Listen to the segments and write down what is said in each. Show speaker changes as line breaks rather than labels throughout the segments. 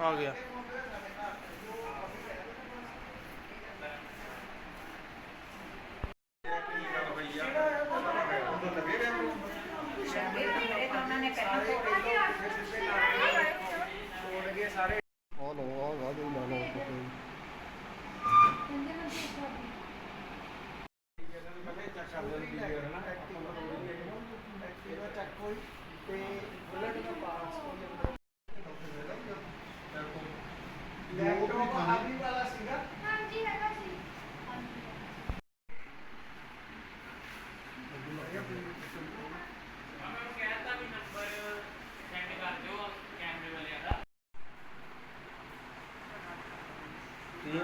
ਆ ਗਿਆ
ਆ ਲਓ ਆ ਗਾ ਦੇ ਲਾ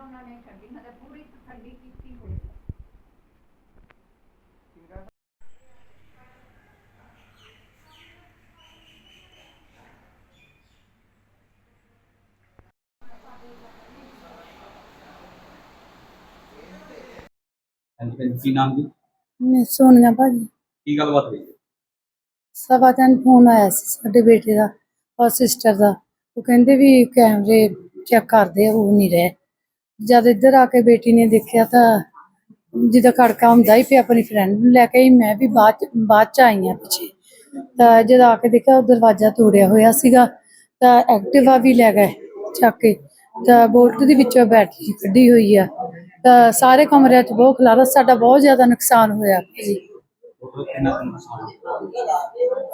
ਉਹਨਾਂ ਨੇ ਛੱਡੀ ਮਤਲਬ ਪੂਰੀ ਤਸੱਲੀ ਕੀਤੀ ਹੋਈ
ਹਾਂਜੀ ਭੈਣ ਕੀ ਨਾਮ ਜੀ?
ਮੈਂ ਸੋਨੀਆ ਭਾਜੀ।
ਕੀ ਗੱਲਬਾਤ ਹੋਈ ਹੈ?
ਸਵਾ ਤਿੰਨ ਫੋਨ ਆਇਆ ਸੀ ਸਾਡੇ ਬੇਟੇ ਦਾ ਔਰ ਸਿਸਟਰ ਦਾ। ਉਹ ਕਹਿੰਦੇ ਵੀ ਕੈਮਰੇ ਚੈੱਕ ਕਰਦੇ ਆ ਉਹ ਨਹੀਂ ਰਹੇ। ਜਦ ਇੱਧਰ ਆ ਕੇ ਬੇਟੀ ਨੇ ਦੇਖਿਆ ਤਾਂ ਜਿਹਦਾ ਖੜਕਾ ਹੁੰਦਾ ਹੀ ਪਿਆ ਆਪਣੀ ਫਰੈਂਡ ਨੂੰ ਲੈ ਕੇ ਆਈ, ਮੈਂ ਵੀ ਬਾਅਦ ਚ- ਬਾਅਦ ਚ ਆਈ ਆ ਪਿੱਛੇ। ਤਾਂ ਜਦ ਆ ਕੇ ਦੇਖਿਆ ਉਹ ਦਰਵਾਜ਼ਾ ਤੋੜਿਆ ਹੋਇਆ ਸੀਗਾ, ਤਾਂ ਐਕਟਿਵਾ ਵੀ ਲੈ ਗਏ ਚੱਕ ਕੇ, ਤਾਂ ਬੋਲਟ ਦੇ ਵਿੱਚੋਂ ਬੈਟਰੀ ਕੱਢੀ ਹੋਈ ਆ। ਤਾਂ ਸਾਰੇ ਕਮਰਿਆਂ 'ਚ ਬਹੁਤ ਖਲਾਰਾ, ਸਾਡਾ ਬਹੁਤ ਜ਼ਿਆਦਾ ਨੁਕਸਾਨ ਹੋਇਆ ਜੀ।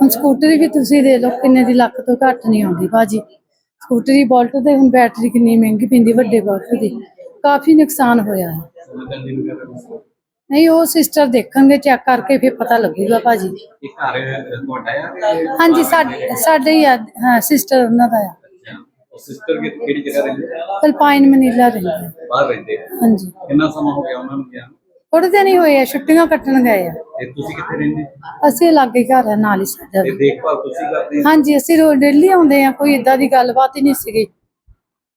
ਹੁਣ ਸਕੂਟਰੀ ਵੀ ਤੁਸੀਂ ਦੇ ਲਓ, ਕਿੰਨੇ ਦੀ ਲੱਖ ਤੋਂ ਘੱਟ ਨਹੀਂ ਆਉਂਦੀ ਭਾਜੀ ਸਕੂਟਰੀ, ਬੋਲਟ ਤੇ ਹੁਣ ਬੈਟਰੀ ਕਿੰਨੀ ਮਹਿੰਗੀ ਪੈਂਦੀ ਵੱਡੇ ਬੋਲਟ ਦੀ। ਕਾਫੀ ਨੁਕਸਾਨ ਹੋਇਆ ਹੈ। ਨਹੀਂ ਉਹ ਸਿਸਟਰ ਦੇਖਣਗੇ ਚੈੱਕ ਕਰਕੇ ਫਿਰ ਪਤਾ ਲੱਗੂਗਾ ਭਾਜੀ।
ਇਹ ਘਰ ਤੁਹਾਡਾ ਆ ਕਿ
ਹਾਂਜੀ ਸਾਡੇ ਸਾਡੇ ਹੀ ਆ ਹਾਂ ਸਿਸਟਰ ਉਹਨਾਂ ਦਾ ਆ।
ਸਿਸਟਰ ਕਿਹੜੀ ਜਗ੍ਹਾ ਰਹਿੰਦੇ ਆ?
ਕਲਪਾਈਨ ਮਨੀਲਾ ਰਹਿੰਦੇ ਆ।
ਬਾਹਰ ਰਹਿੰਦੇ ਆ?
ਹਾਂਜੀ।
ਕਿੰਨਾ ਸਮਾਂ ਹੋ ਗਿਆ ਉਹਨਾਂ ਨੂੰ ਗਿਆ?
ਥੋੜੇ ਦਿਨ ਹੀ ਹੋਏ ਆ ਛੁੱਟੀਆਂ ਕੱਟਣ ਗਏ ਆ।
ਤੇ ਤੁਸੀਂ ਕਿੱਥੇ ਰਹਿੰਦੇ?
ਅਸੀਂ ਲਾਗੇ ਘਰ ਆ ਨਾਲ ਹੀ ਸਾਡਾ
ਤੇ ਦੇਖਭਾਲ ਤੁਸੀਂ ਕਰਦੇ ਆ?
ਹਾਂਜੀ ਅਸੀਂ ਰੋਜ਼ ਡੇਲੀ ਆਉਂਦੇ ਆ ਕੋਈ ਇਦਾਂ ਦੀ ਗੱਲਬਾਤ ਹੀ ਨਹੀਂ ਸੀਗੀ।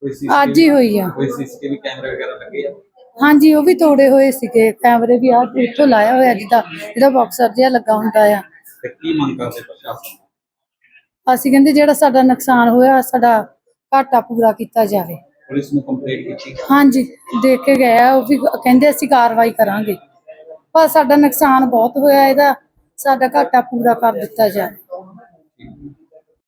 ਅੱਜ ਹੀ ਹੋਈ ਆ।
ਕੋਈ ਸੀਸੀਟੀਵੀ ਕੈਮਰੇ ਵਗੈਰਾ ਲੱਗੇ ਆ?
ਹਾਂਜੀ ਉਹ ਵੀ ਤੋੜੇ ਹੋਏ ਸੀਗੇ। ਕੈਮਰੇ ਵੀ ਆ ਇੱਥੋਂ ਲਾਇਆ ਹੋਇਆ ਜਿੱਦਾਂ ਜਿਹੜਾ ਬਾਕਸਰ ਜਿਹਾ ਲੱਗਾ ਹੁੰਦਾ ਆ।
ਤੇ ਕੀ ਮੰਗ ਕਰਦੇ ਪ੍ਰਸ਼ਾਸਨ ਤੋਂ?
ਅਸੀਂ ਕਹਿੰਦੇ ਜਿਹੜਾ ਸਾਡਾ ਨੁਕਸਾਨ ਹੋਇਆ ਸਾਡਾ ਘਾਟਾ ਪੂਰਾ ਕੀਤਾ ਜਾਵੇ।
ਪੁਲਿਸ ਨੂੰ ਕੰਪਲੇਂਟ ਕੀਤੀ?
ਹਾਂਜੀ ਦੇਖ ਕੇ ਗਏ ਆ ਉਹ ਵੀ ਕਹਿੰਦੇ ਅਸੀਂ ਕਾਰਵਾਈ ਕਰਾਂਗੇ। ਪਰ ਸਾਡਾ ਨੁਕਸਾਨ ਬਹੁਤ ਹੋਇਆ ਇਹਦਾ ਸਾਡਾ ਘਾਟਾ ਪੂਰਾ ਕਰ ਦਿੱਤਾ ਜਾਵੇ।